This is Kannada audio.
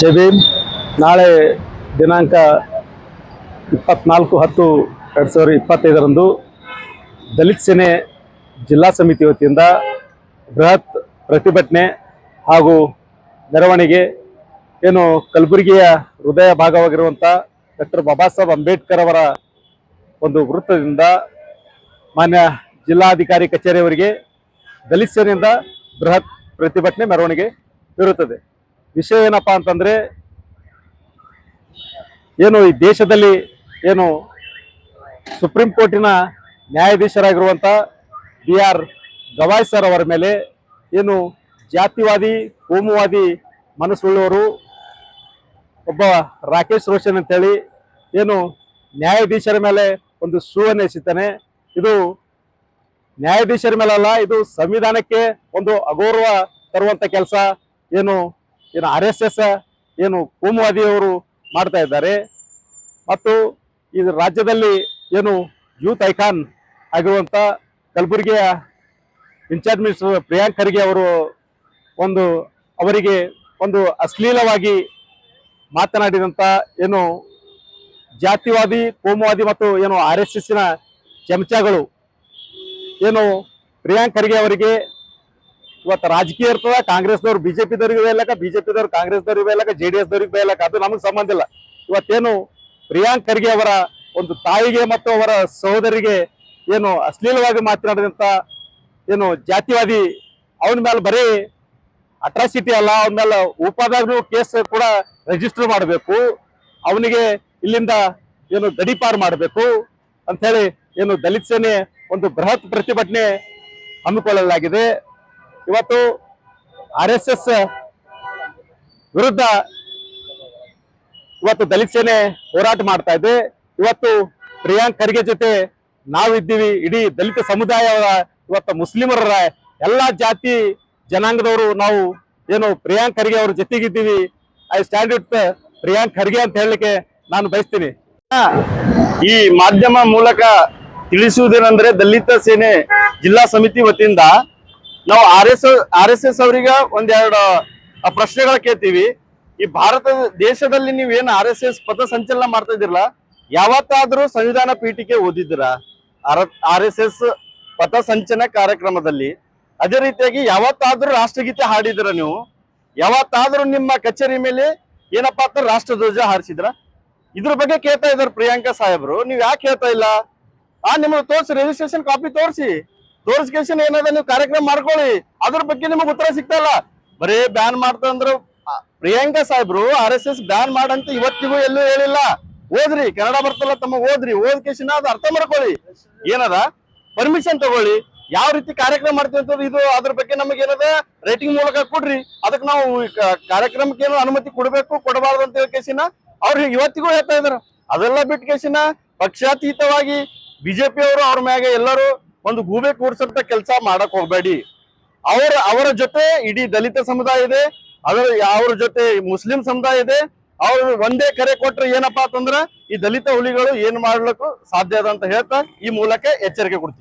ಜೈ ಭೀಮ್. ನಾಳೆ ದಿನಾಂಕ ಇಪ್ಪತ್ನಾಲ್ಕು ಹತ್ತು ಎರಡು ಸಾವಿರದ ಇಪ್ಪತ್ತೈದರಂದು ದಲಿತ ಸೇನೆ ಜಿಲ್ಲಾ ಸಮಿತಿ ವತಿಯಿಂದ ಬೃಹತ್ ಪ್ರತಿಭಟನೆ ಹಾಗೂ ಮೆರವಣಿಗೆ ಏನು ಕಲಬುರಗಿಯ ಹೃದಯ ಭಾಗವಾಗಿರುವಂಥ ಡಾಕ್ಟರ್ ಬಾಬಾ ಸಾಹೇಬ್ ಅಂಬೇಡ್ಕರ್ ಅವರ ಒಂದು ವೃತ್ತದಿಂದ ಮಾನ್ಯ ಜಿಲ್ಲಾಧಿಕಾರಿ ಕಚೇರಿಯವರಿಗೆ ದಲಿತ ಸೇನೆಯಿಂದ ಬೃಹತ್ ಪ್ರತಿಭಟನೆ, ಮೆರವಣಿಗೆ ಇರುತ್ತದೆ. ವಿಷಯ ಏನಪ್ಪ ಅಂತಂದ್ರೆ, ಏನು ಈ ದೇಶದಲ್ಲಿ ಏನು ಸುಪ್ರೀಂ ಕೋರ್ಟಿನ ನ್ಯಾಯಾಧೀಶರಾಗಿರುವಂಥ ಬಿ ಆರ್ ಗವಾಯ್ ಸರ್ ಅವರ ಮೇಲೆ ಏನು ಜಾತಿವಾದಿ, ಕೋಮುವಾದಿ ಮನಸ್ಸುಳ್ಳವರು, ಒಬ್ಬ ರಾಕೇಶ್ ರೋಷನ್ ಅಂತೇಳಿ ಏನು ನ್ಯಾಯಾಧೀಶರ ಮೇಲೆ ಒಂದು ಸುವನ್ನ ಎಸಿತಾನೆ ಇದು ನ್ಯಾಯಾಧೀಶರ ಮೇಲಲ್ಲ, ಇದು ಸಂವಿಧಾನಕ್ಕೆ ಒಂದು ಅಗೌರವ ತರುವಂಥ ಕೆಲಸ, ಏನು ಏನು ಆರ್ ಎಸ್ ಎಸ್ ಏನು ಕೋಮುವಾದಿಯವರು ಮಾಡ್ತಾ ಇದ್ದಾರೆ. ಮತ್ತು ಇದು ರಾಜ್ಯದಲ್ಲಿ ಏನು ಯೂತ್ ಐಕಾನ್ ಆಗಿರುವಂಥ ಕಲಬುರಗಿಯ ಇನ್ಚಾರ್ಜ್ ಮಿನಿಸ್ಟರ್ ಪ್ರಿಯಾಂಕ್ ಖರ್ಗೆ ಅವರು ಒಂದು ಅವರಿಗೆ ಒಂದು ಅಶ್ಲೀಲವಾಗಿ ಮಾತನಾಡಿದಂಥ ಏನು ಜಾತಿವಾದಿ, ಕೋಮುವಾದಿ ಮತ್ತು ಏನು ಆರ್ ಎಸ್ ಎಸ್ಸಿನ ಚಮಚಗಳು. ಏನು ಪ್ರಿಯಾಂಕ್ ಖರ್ಗೆ ಅವರಿಗೆ ಇವತ್ತು ರಾಜಕೀಯ ಇರ್ತದ ಕಾಂಗ್ರೆಸ್ದವ್ರು ಬಿಜೆಪಿದವ್ರಿಗೆ ಬೇಯಲಕ್ಕ ಬಿಜೆಪಿದವ್ರು ಕಾಂಗ್ರೆಸ್ದವ್ರಿಗೆ ಬೇಯಲಕ್ಕ ಜೆ ಡಿ ಎಸ್ ದವ್ರಿಗೆ ಬೇಯಲಕ್ಕ ಅದು ನಮಗೆ ಸಂಬಂಧ ಇಲ್ಲ. ಇವತ್ತೇನು ಪ್ರಿಯಾಂಕ್ ಖರ್ಗೆ ಅವರ ಒಂದು ತಾಯಿಗೆ ಮತ್ತು ಅವರ ಸಹೋದರಿಗೆ ಏನು ಅಶ್ಲೀಲವಾಗಿ ಮಾತನಾಡಿದಂತ ಏನು ಜಾತಿವಾದಿ, ಅವನ ಮೇಲೆ ಬರೀ ಅಟ್ರಾಸಿಟಿ ಅಲ್ಲ, ಅವನ ಮೇಲೆ ಉಪಾದಾಗ್ನು ಕೇಸ್ ಕೂಡ ರಿಜಿಸ್ಟರ್ ಮಾಡಬೇಕು. ಅವನಿಗೆ ಇಲ್ಲಿಂದ ಏನು ಗಡಿಪಾರು ಮಾಡಬೇಕು ಅಂತ ಹೇಳಿ ಏನು ದಲಿತ ಸೇನೆ ಒಂದು ಬೃಹತ್ ಪ್ರತಿಭಟನೆ ಹಮ್ಮಿಕೊಳ್ಳಲಾಗಿದೆ. ಇವತ್ತು ಆರ್ ಎಸ್ ಎಸ್ ವಿರುದ್ಧ ಇವತ್ತು ದಲಿತ ಸೇನೆ ಹೋರಾಟ ಮಾಡ್ತಾ ಇದೆ. ಇವತ್ತು ಪ್ರಿಯಾಂಕ್ ಖರ್ಗೆ ಜೊತೆ ನಾವಿದ್ದೀವಿ. ಇಡೀ ದಲಿತ ಸಮುದಾಯದ ಇವತ್ತು ಮುಸ್ಲಿಮರ ಎಲ್ಲಾ ಜಾತಿ ಜನಾಂಗದವರು ನಾವು ಏನು ಪ್ರಿಯಾಂಕ್ ಖರ್ಗೆ ಅವ್ರ ಜೊತೆಗಿದ್ದೀವಿ. I stand with Priyank Kharge ಅಂತ ಹೇಳಲಿಕ್ಕೆ ನಾನು ಬಯಸ್ತೀನಿ. ಈ ಮಾಧ್ಯಮ ಮೂಲಕ ತಿಳಿಸುವುದೇನೆಂದ್ರೆ ದಲಿತ ಸೇನೆ ಜಿಲ್ಲಾ ಸಮಿತಿ ವತಿಯಿಂದ ನಾವು R S R S S ಅವರಿಗೆ ಒಂದೆರಡು ಪ್ರಶ್ನೆಗಳ ಕೇಳ್ತೀವಿ. ಈ ಭಾರತ ದೇಶದಲ್ಲಿ ನೀವೇನು ಆರ್ ಎಸ್ ಎಸ್ ಪಥ ಸಂಚಲನ ಮಾಡ್ತಾ ಇದ್ದೀರಲ್ಲ, ಯಾವತ್ತಾದ್ರೂ ಸಂವಿಧಾನ ಪೀಠಿಕೆ ಓದಿದ್ರ ಆರ್ ಎಸ್ ಎಸ್ ಪಥ ಸಂಚಲನ ಕಾರ್ಯಕ್ರಮದಲ್ಲಿ. ಅದೇ ರೀತಿಯಾಗಿ ಯಾವತ್ತಾದ್ರೂ ರಾಷ್ಟ್ರಗೀತೆ ಹಾಡಿದ್ರ ನೀವು? ಯಾವತ್ತಾದ್ರೂ ನಿಮ್ಮ ಕಚೇರಿ ಮೇಲೆ ಏನಪ್ಪಾ ಅಂತ ರಾಷ್ಟ್ರಧ್ವಜ ಹಾರಿಸಿದ್ರ ಇದ್ರ ಬಗ್ಗೆ ಕೇಳ್ತಾ ಇದಾರೆ ಪ್ರಿಯಾಂಕಾ ಸಾಹೇಬ್ರು. ನೀವ್ ಯಾಕೆ ಹೇಳ್ತಾ ಇಲ್ಲ? ಆ ನಿಮ್ಗೆ ತೋರ್ಸಿ ರಿಜಿಸ್ಟ್ರೇಷನ್ ಕಾಪಿ ತೋರಿಸಿ. ತೋರಿಸ್ಕೇಶನ್ ಏನದ ನೀವು ಕಾರ್ಯಕ್ರಮ ಮಾಡ್ಕೊಳ್ಳಿ. ಅದ್ರ ಬಗ್ಗೆ ನಿಮಗೆ ಉತ್ತರ ಸಿಗ್ತಲ್ಲ. ಬರೀ ಬ್ಯಾನ್ ಮಾಡ್ತಾ ಅಂದ್ರು. ಆ, ಪ್ರಿಯಾಂಕಾ ಸಾಹೇಬ್ರು ಆರ್ ಎಸ್ ಎಸ್ ಬ್ಯಾನ್ ಮಾಡಂತ ಇವತ್ತಿಗೂ ಎಲ್ಲೂ ಹೇಳಿಲ್ಲ. ಓದ್ರಿ ಕನ್ನಡ ಬರ್ತಲ್ಲ ತಮ್ಮ ಓದ್ರಿ. ಓದ್ಕೇಶನ್ ಅದು ಅರ್ಥ ಮಾಡ್ಕೊಳ್ಳಿ. ಏನದ? ಪರ್ಮಿಷನ್ ತಗೊಳ್ಳಿ. ಯಾವ ರೀತಿ ಕಾರ್ಯಕ್ರಮ ಮಾಡ್ತೀವಿ ಅಂತ ಇದು ಅದ್ರ ಬಗ್ಗೆ ನಮಗೆ ಏನದ? ರೇಟಿಂಗ್ ಮೂಲಕ ಕೊಡ್ರಿ. ಅದಕ್ಕೆ ನಾವು ಕಾರ್ಯಕ್ರಮಕ್ಕೆ ಏನೋ ಅನುಮತಿ ಕೊಡಬೇಕು ಕೊಡಬಾರ್ದು ಅಂತ ಹೇಳಿ ಕೇಸಿನ ಅವ್ರು ಇವತ್ತಿಗೂ ಹೇಳ್ತಾ ಇದಾರೆ. ಅದೆಲ್ಲ ಬಿಟ್ಟು ಕೇಸಿನ ಪಕ್ಷಾತೀತವಾಗಿ ಬಿಜೆಪಿ ಅವರು ಅವ್ರ ಮ್ಯಾಗ ಎಲ್ಲರೂ ಒಂದು ಗೂಬೆ ಕೂರಿಸಂತ ಕೆಲಸ ಮಾಡಕ್ ಹೋಗ್ಬೇಡಿ. ಅವರ ಅವರ ಜೊತೆ ಇಡೀ ದಲಿತ ಸಮುದಾಯ ಇದೆ, ಅದರ ಅವ್ರ ಜೊತೆ ಮುಸ್ಲಿಂ ಸಮುದಾಯ ಇದೆ, ಅವ್ರು ಒಂದೇ ಕರೆ ಕೊಟ್ಟರೆ ಏನಪ್ಪಾ ಅಂತಂದ್ರ ಈ ದಲಿತ ಹುಲಿಗಳು ಏನ್ ಮಾಡ್ಲಿಕ್ಕೂ ಸಾಧ್ಯ ಅದ ಅಂತ ಹೇಳ್ತಾ ಈ ಮೂಲಕ ಎಚ್ಚರಿಕೆ ಕೊಡ್ತೀವಿ